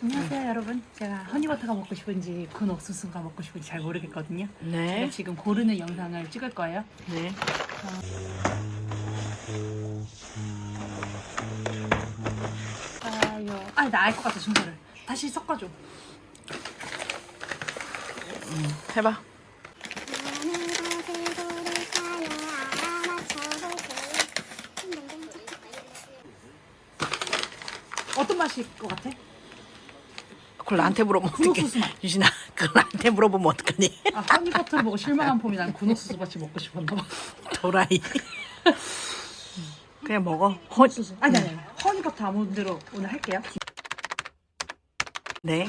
안녕하세요 여러분 제가 허니버터가 먹고 싶은지 군 옥수수가 먹고 싶은지 잘 모르겠거든요 네. 제가 지금 고르는 영상을 찍을 거예요 네. 아요 아 나 알 것 같아 순서를 다시 섞어줘 해봐. 어떤 맛일 것 같아? 그걸 나한테 물어보면 어떡해. 옥수수 맛. 유진아, 그걸 나한테 물어보면 어떡하니? 아 허니버터를 보고 실망한 폼이 난 군옥수수 맛이 먹고 싶었나 봐 도라이. 그냥 먹어. 옥수수 아니 아니 아니 허니버터 아몬드로 오늘 할게요 네.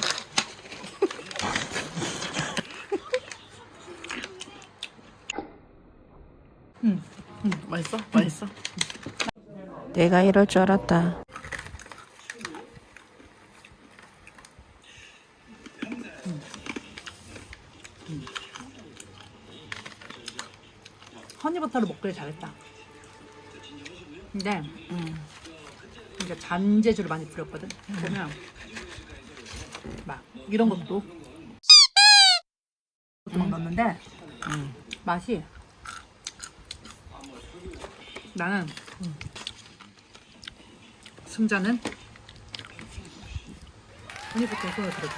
음. 맛있어? 맛있어? 내가 이럴 줄 알았다. 허니버터를 먹길 잘했다. 근데 음, 이제 잔재주를 많이 부렸거든. 그러면 막 이런 것도 것도 막 넣었는데 음. 맛이 나는 승자는 허니버터 손을 들어줘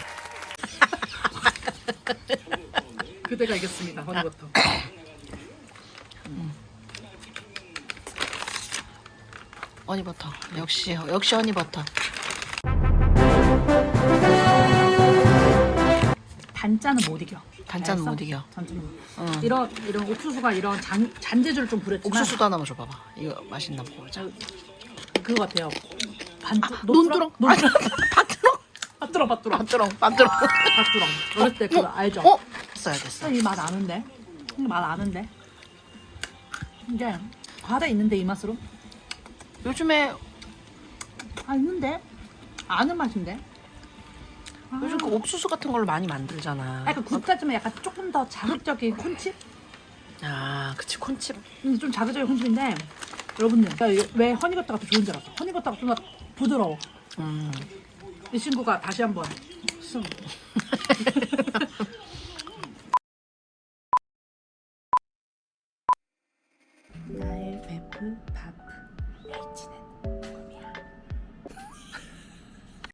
그대가 이겼습니다 허니버터 허니버터. 역시, 역시 허니버터. 단짠은 못 이겨 단짠은 알았어? 못 이겨. 단짠은 응. 이런 이런 옥수수가 이런 잔, 잔재주를 좀 부렸지만 옥수수도 하나만 줘봐봐. 이거 맛있나 먹어보자. 그거 같아요 반 논두렁? 논두렁 밭두렁? 밭두렁 밭두렁 밭두렁, 밭두렁. 밭두렁 어렸을 때 그거 알죠? 어? 써야겠어. 이 맛 아는데? 이 맛 아는데? 이게 과다 있는데 이 맛으로? 요즘에, 아 있는데? 아는 맛인데? 아, 요즘 그 옥수수 같은 걸로 많이 만들잖아. 약간 국자지만 약간 조금 더 자극적인 콘칩? 아, 그치, 콘칩. 음, 좀 자극적인 콘칩인데 여러분들 왜 허니버터가 더 좋은 줄 알았어? 허니버터가 좀 더 부드러워. 음. 이 친구가 다시 한번. 승 밥은 밥, H는